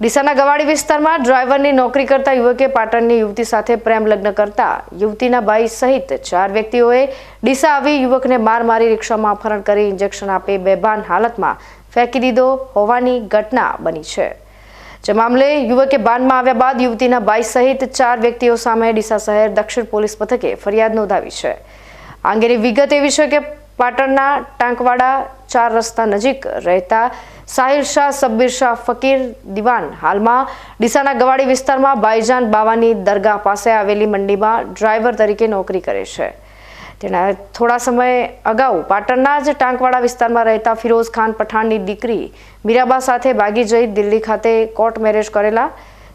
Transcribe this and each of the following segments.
ડીસાના ગવાડી વિસ્તારમાં ડ્રાઈવરની નોકરી કરતા યુવકે પાટણની યુવતી સાથે પ્રેમ લગ્ન કરતા યુવતીના ભાઈ સહિત ચાર વ્યક્તિઓએ ડીસા આવી યુવકને માર મારી રિક્ષામાં અપહરણ કરી ઇન્જેક્શન આપી બેભાન હાલતમાં ફેંકી દીધો હોવાની ઘટના બની છે. જે મામલે યુવકે બાનમાં આવ્યા બાદ યુવતીના ભાઈ સહિત ચાર વ્યક્તિઓ સામે ડીસા શહેર દક્ષિણ પોલીસ મથકે ફરિયાદ નોંધાવી છે. આ અંગેની વિગત એવી છે કે પાટણના ટાંકવાડા ચાર રસ્તા નજીક રહેતા સાહિલ શાહ, સબ્બીર શાહ, ફકીર દિવાન. હાલમાં ડીસાના ગવાડી વિસ્તારમાં બાઈજાન બાવાની દરગાહ પાસે આવેલી મંડીમાં ડ્રાઈવર તરીકે નોકરી કરે છે. તેના થોડા સમય અગાઉ પાટણના જ ટાંકવાડા વિસ્તારમાં રહેતા ફિરોઝ ખાન પઠાણની દીકરી મીરાબા સાથે ભાગી જઈ દિલ્હી ખાતે કોર્ટ મેરેજ કરેલા.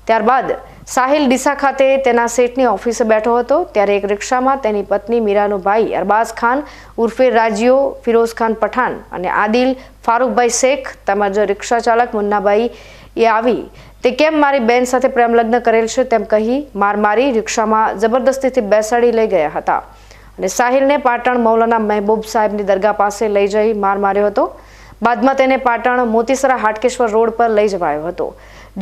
ત્યારબાદ સાહિલ ડીસા ખાતે તેના સેટની ઓફિસે બેઠો હતો. ત્યારે એક રિક્ષામાં તેની પત્ની મીરાનો ભાઈ અરબાઝ ખાન, ઉર્ફે રાજીઓ ફિરોઝ ખાન પઠાણ અને આદિલ ફારૂકભાઈ શેખ તેમજ રિક્ષા ચાલક મુન્નાભાઈ એ આવી. તે કેમ મારી બેન સાથે પ્રેમ લગ્ન કરેલ છે? તેમ કહી માર મારી રિક્ષામાં જબરદસ્તીથી બેસાડી લઈ ગયા હતા. અને સાહિલને પાટણ મૌલાના મહેબૂબ સાહેબની દરગાહ પાસે લઈ જઈ માર માર્યો હતો. બાદમાં તેને પાટણ મોતીસરા હાટકેશ્વર રોડ પર લઈ જવાયો હતો.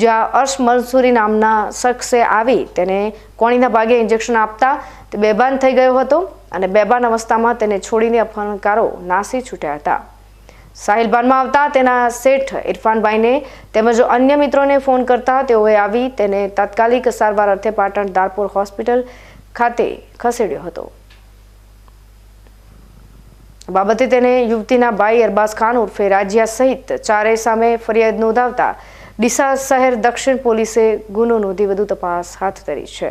જ્યાં અર્શ મનસુરી નામના શખ્સે આવી તેને કોણીના ભાગે ઇન્જેક્શન આપતા તે બેભાન થઈ ગયો હતો અને બેભાન અવસ્થામાં તેને છોડીને અપહરણકારો નાસી છૂટ્યા હતા. સાહિલ બાનમાં આવતા તેના શેઠ ઇરફાનભાઈને તેમજ અન્ય મિત્રોને ફોન કરતા તેઓએ આવી તેને તાત્કાલિક સારવાર અર્થે પાટણ દારપુર હોસ્પિટલ ખાતે ખસેડ્યો હતો. બાબતે તેને યુવતીના ભાઈ અરબાઝ ખાન ઉર્ફે રાજ્યા સહિત ચારેય સામે ફરિયાદ નોંધાવતા ડીસા શહેર દક્ષિણ પોલીસે ગુનો નોંધી વધુ તપાસ હાથ ધરી છે.